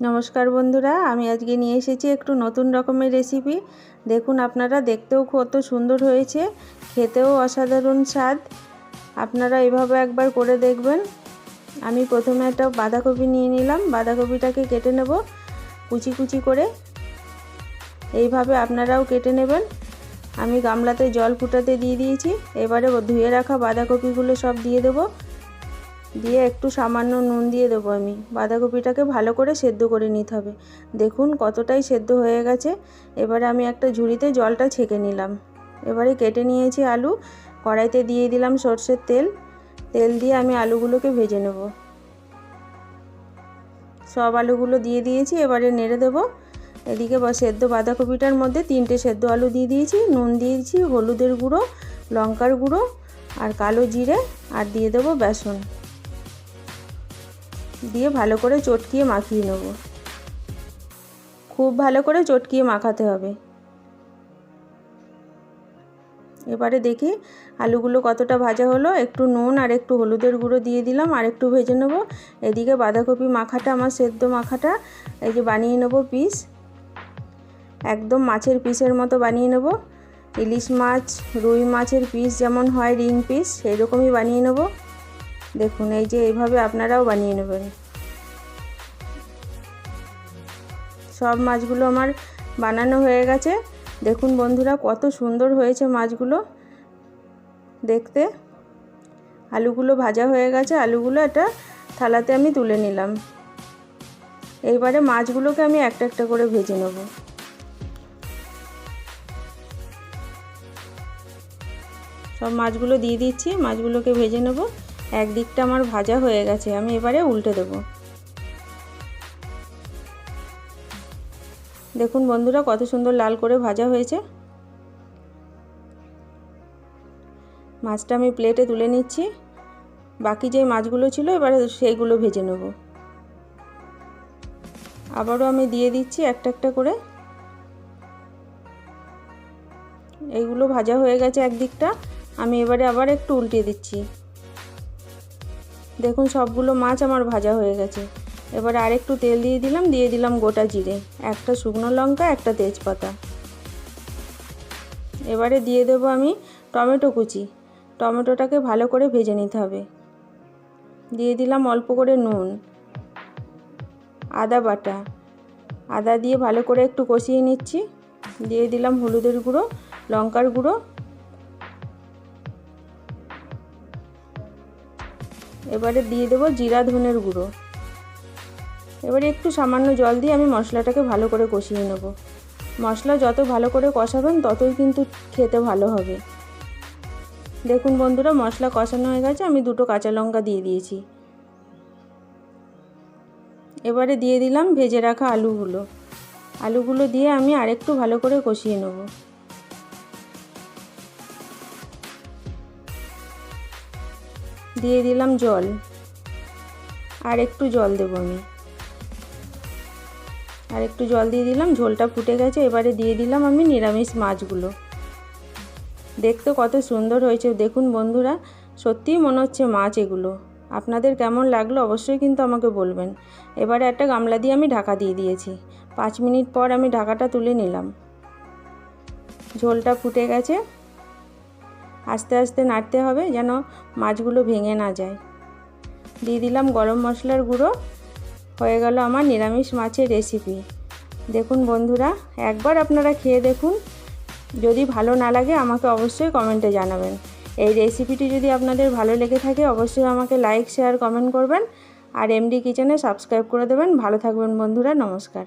নমস্কার বন্ধুরা, আমি আজকে নিয়ে এসেছি একটু নতুন রকমের রেসিপি দেখুন আপনারা দেখতেও কত সুন্দর হয়েছে, খেতেও অসাধারণ স্বাদ। আপনারা এভাবে একবার করে দেখবেন। আমি প্রথমে একটা বাঁধাকপি নিয়ে নিলাম, বাঁধাকপিটাকে কেটে নেব কুচি কুচি করে। এইভাবে আপনারাও কেটে নেবেন। আমি গামলাতে জল ফুটাতে দিয়ে দিয়েছি, এবারে ধুয়ে রাখা বাঁধাকপিগুলো সব দিয়ে দেবো। দিয়ে একটু সামান্য নুন দিয়ে দেবো আমি। বাঁধাকপিটাকে ভালো করে সেদ্ধ করে নিতে হবে। দেখুন কতটাই সেদ্ধ হয়ে গেছে। এবারে আমি একটা ঝুড়িতে জলটা ছেঁকে নিলাম। এবারে কেটে নিয়েছি আলু। কড়াইতে দিয়ে দিলাম সর্ষের তেল। তেল দিয়ে আমি আলুগুলোকে ভেজে নেব। সব আলুগুলো দিয়ে দিয়েছি, এবারে নেড়ে দেবো। এদিকে সেদ্ধ বাঁধাকপিটার মধ্যে তিনটে সেদ্ধ আলু দিয়ে দিয়েছি। নুন দিয়েছি, হলুদের গুঁড়ো, লঙ্কার গুঁড়ো আর কালো জিরে আর দিয়ে দেবো বেসন। দিয়ে ভালো করে চটকিয়ে মাখিয়ে নেব। খুব ভালো করে চটকিয়ে মাখাতে হবে। এবারে দেখি আলুগুলো কতটা ভাজা হলো। একটু নুন আর একটু হলুদের গুঁড়ো দিয়ে দিলাম আর একটু ভেজে নেব। এদিকে বাঁধাকপি মাখাটা, আমার সেদ্ধ মাখাটা, এই যে বানিয়ে নেব পিস। একদম মাছের পিসের মতো বানিয়ে নেব। ইলিশ মাছ, রুই মাছের পিস যেমন হয়, রিং পিস সেই রকমই বানিয়ে নেব। দেখুন, এই যে এইভাবে আপনারাও বানিয়ে নেবেন। সব মাছগুলো আমার বানানো হয়ে গেছে। দেখুন বন্ধুরা, কত সুন্দর হয়েছে মাছগুলো। দেখতে। আলুগুলো ভাজা হয়ে গেছে। আলুগুলো এটা থালাতে আমি তুলে নিলাম। এইবারে মাছগুলোকে আমি একটা একটা করে ভেজে নেব। সব মাছগুলো দিয়ে দিচ্ছি, মাছগুলোকে ভেজে নেব। একদিকটা আমার ভাজা হয়ে গেছে, আমি এবারে উল্টে দেবো। দেখুন বন্ধুরা, কত সুন্দর লাল করে ভাজা হয়েছে। মাছটা আমি প্লেটে তুলে নিচ্ছি। বাকি যে মাছগুলো ছিল, এবারে সেইগুলো ভেজে নেব। আবারও আমি দিয়ে দিচ্ছি একটা একটা করে। এইগুলো ভাজা হয়ে গেছে একদিকটা, আমি এবারে আবার একটু উল্টে দিচ্ছি। দেখুন সবগুলো মাছ আমার ভাজা হয়ে গেছে। এবারে আরেকটু তেল দিয়ে দিলাম দিয়ে দিলাম গোটা জিরে। একটা শুকনো লঙ্কা, একটা তেজপাতা। এবারে দিয়ে দেবো আমি টমেটো কুচি। টমেটোটাকে ভালো করে ভেজে নিতে হবে। দিয়ে দিলাম অল্প করে নুন, আদা বাটা। আদা দিয়ে ভালো করে একটু কষিয়ে নিচ্ছি। দিয়ে দিলাম হলুদের গুঁড়ো, লঙ্কার গুঁড়ো এবারে দিয়ে দেবো জিরা ধনের গুঁড়ো। এবারে একটু সামান্য জল দিয়ে আমি মশলাটাকে ভালো করে কষিয়ে নেব। মশলা যত ভালো করে কষাবেন, ততই কিন্তু খেতে ভালো হবে। দেখুন বন্ধুরা, মশলা কষানো হয়ে গেছে, আমি দুটো কাঁচা লঙ্কা দিয়ে দিয়েছি। এবারে দিয়ে দিলাম ভেজে রাখা আলুগুলো। আলুগুলো দিয়ে আমি আরেকটু ভালো করে কষিয়ে নেব। দিয়ে দিলাম জল। আর একটু জল দেবো আমি। আর একটু জল দিয়ে দিলাম, ঝোলটা ফুটে গেছে, এবারে দিয়ে দিলাম আমি নিরামিষ মাছগুলো। দেখতে কত সুন্দর হয়েছে, দেখুন বন্ধুরা, সত্যিই মনে হচ্ছে মাছ এগুলো। আপনাদের কেমন লাগল অবশ্যই কিন্তু আমাকে বলবেন। এবারে একটা গামলা দিয়ে আমি ঢাকা দিয়ে দিয়েছি। পাঁচ মিনিট পর আমি ঢাকাটা তুলে নিলাম। ঝোলটা ফুটে গেছে আস্তে আস্তে নাড়তে হবে যেন মাছগুলো ভেঙে না যায়। দিয়ে দিলাম গরম মশলার গুঁড়ো। হয়ে গেল আমার নিরামিষ মাছের রেসিপি দেখুন বন্ধুরা, একবার আপনারা খেয়ে দেখুন। যদি ভালো না লাগে আমাকে অবশ্যই কমেন্টে জানাবেন। এই রেসিপিটি যদি আপনাদের ভালো লেগে থাকে, অবশ্যই আমাকে লাইক শেয়ার কমেন্ট করবেন। আর এমডি কিচেনে সাবস্ক্রাইব করে দেবেন। ভালো থাকবেন বন্ধুরা, নমস্কার।